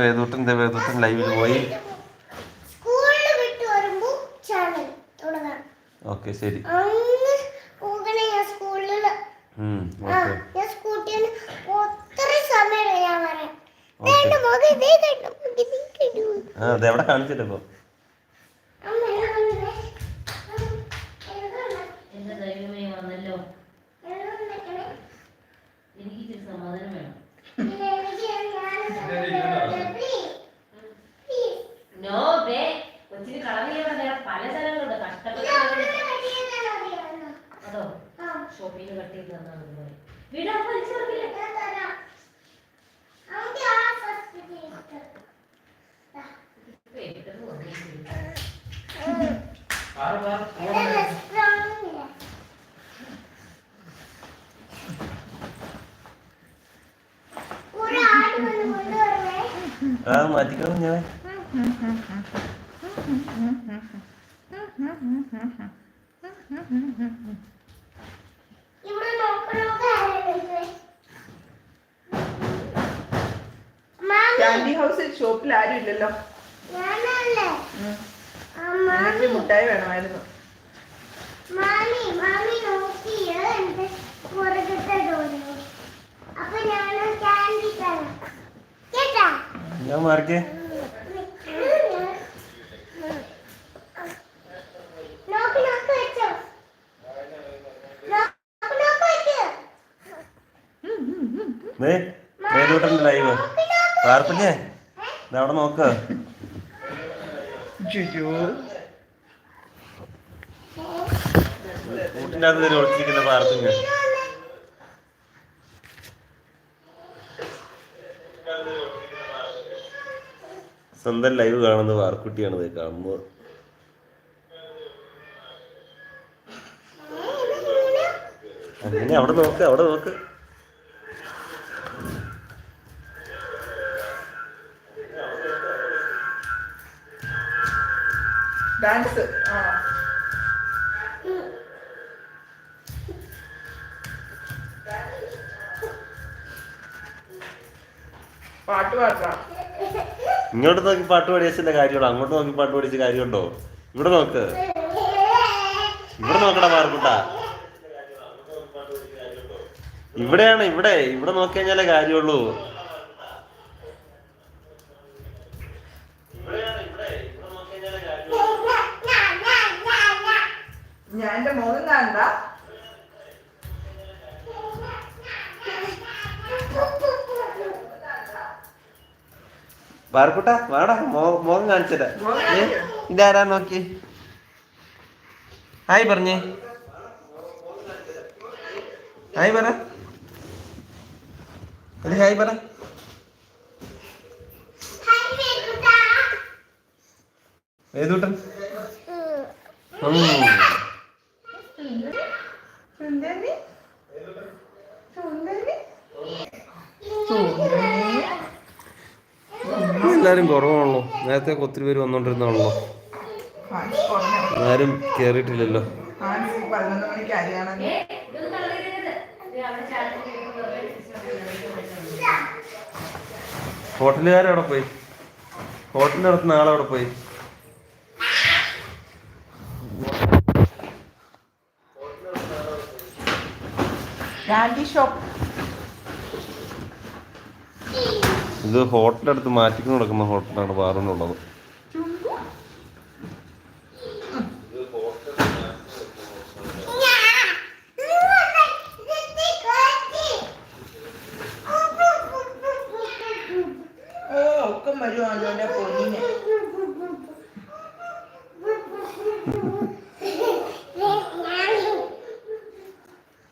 വേദൂട്ടൻ വേദൂട്ടൻ ലൈവിൽ പോയി. സ്കൂളിൽ വിട്ട് വരുമ്പോ ചാനൽ തുടങ്ങാം. ഓക്കെ ശരി. അന്ന് എവിടെ ഞാൻ സ്കൂളിൽ ഉം, ആ ഓക്കെ ഞാൻ സ്കൂട്ടിയിൽ ഒത്തിരി സമയം ഞാൻ പറയാം ഓക്കെ വേണ്ട മുഖം ഇതേ കണ്ട മുഖം ഇതേ കണ്ടു ആ അത് എവിടെ കാണിച്ചിട്ടിപ്പോ അമ്മ എഴുതുന്നേ എഴുതുന്നേ എന്റെ ദൈവമേ വന്നല്ലോ എഴുതുന്നേ എനിക്ക് ഇച്ചിരി സമാധാനം വേണം ഇത് എനിക്ക് ഞാൻ പ്ലീസ് പ്ലീസ് ബേ കൊച്ചിന് കളവിലുണ്ട് പല സ്ഥലങ്ങളുണ്ട് കഷ്ടപ്പെട്ട് അതോ ഷോപ്പിൽ കട്ട് ചെയ്ത് വീടാ. ആ മാറ്റിക്കണം ഞാൻ ക്യാൻഡി ഹൗസിൽ ഷോപ്പിൽ ആരും ഇല്ലല്ലോ. എനിക്ക് മുട്ടായി വേണമായിരുന്നു. മാമി മാമി നോക്കിയ എന്റെ പുറകത്തെ ഡോറ് അപ്പൊ ഞാൻ ക്യാൻഡി തരാം കേട്ടാ ഞാൻ മാറിക്കേ നോക്ക് നോക്ക് വെച്ചോ നോക്ക് നോക്ക് വെച്ചോ ദേ വേദൂട്ടന്റെ ലൈവ്. പാർപ്പിഞ്ഞേ ഇത് അവിടെ നോക്ക്. കൂട്ടിന്റെ അകത്ത് തന്നെ ഒളിച്ചിരിക്കുന്ന പാർപ്പിഞ്ഞ് സ്വന്തം ലൈവ് കാണുന്ന വാർക്കുട്ടിയാണ് ഇത് കാണുന്നത് അങ്ങനെ അവിടെ നോക്ക് അവിടെ നോക്ക്. ഡാൻസ്. ആ. പാട്ട് പാടാ ഇങ്ങോട്ട് നോക്കി പാട്ട് പഠിച്ചതിന്റെ കാര്യമുള്ളൂ അങ്ങോട്ട് നോക്കി പാട്ട് പാടിച്ച കാര്യമുണ്ടോ? ഇവിടെ നോക്ക്. ഇവിടെ നോക്കടാ മാർക്കുട്ട. ഇവിടെയാണ് ഇവിടെ. ഇവിടെ നോക്കി കഴിഞ്ഞാലേ കാര്യമുള്ളൂ. മോനും കാണണ്ട പാർക്കുട്ടാ വാടാ മോ- മോഹൻ കാണിച്ചതാ. ഇതാരാ നോക്കി ഹായ് പറഞ്ഞേ. ഹായ് പറ. ഒരു ഹായ് പറ. ഏതൂട്ടൻ ഉം. എല്ലാരും കുറവാണല്ലോ. നേരത്തെ ഒത്തിരി പേര് വന്നോണ്ടിരുന്നാണല്ലോ ആരും കേറിയിട്ടില്ലല്ലോ. ഹോട്ടലുകാരവിടെ പോയി. ഹോട്ടലിനടുത്ത് നാളെ അവിടെ ഇതൊന്നും കളയരുത്. ഇത് അവിടെ ചാനലിൽ ഇരിക്കുന്ന ഒരു സിസ്റ്റം ഹോട്ടലുകാരവിടെ പോയി ഹോട്ടൽ നടത്തുന്ന ആളവിടെ പോയി ക്യാൻഡി ഷോപ്പ് ഇത് ഹോട്ടലടുത്ത് മാറ്റിക്കൊണ്ട് നടക്കുന്ന ഹോട്ടലാണ് വേറൊന്നുള്ളത്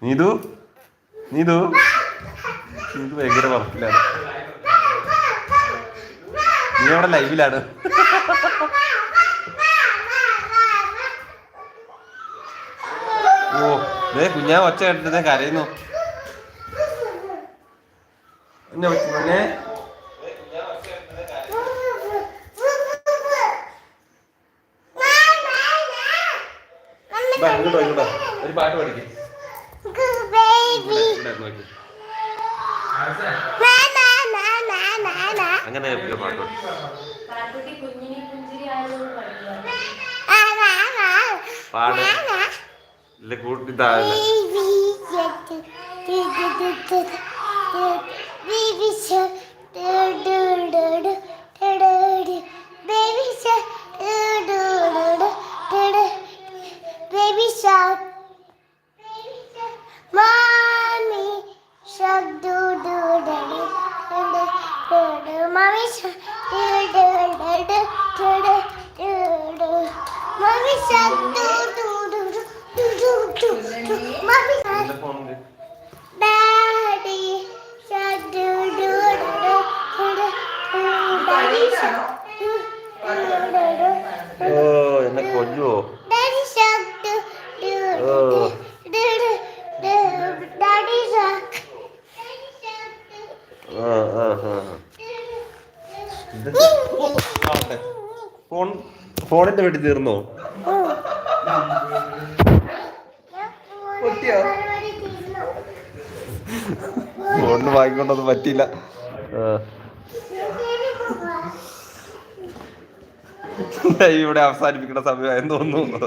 നീതു? നീതു. നീതു ഭയങ്കര വർക്കിലാണ്. നീ അവിടെ ലൈവിലാണ്. ഓ ദേ കുഞ്ഞാ ഒച്ച കേട്ടിട്ട് ഞാൻ കരയുന്നു. എന്നെ ബാ, ഇങ്ങോട്ടോ ഇങ്ങോട്ടോ ഒരു പാട്ട് പഠിക്കും. അങ്ങനെ പാട്ടു പാട. ഇല്ല കൂട്ടി താഴെ ഓ എന്നെ കൊല്ലുവോ? ഫോൺ ഫോണിന്റെ വെട്ടി തീർന്നോ? പൊട്ടിയോ? ഫോണിന് വാങ്ങിക്കൊണ്ടത് പറ്റിയില്ല. ഇവിടെ അവസാനിപ്പിക്കുന്ന സമയമായെന്ന് തോന്നുന്നു.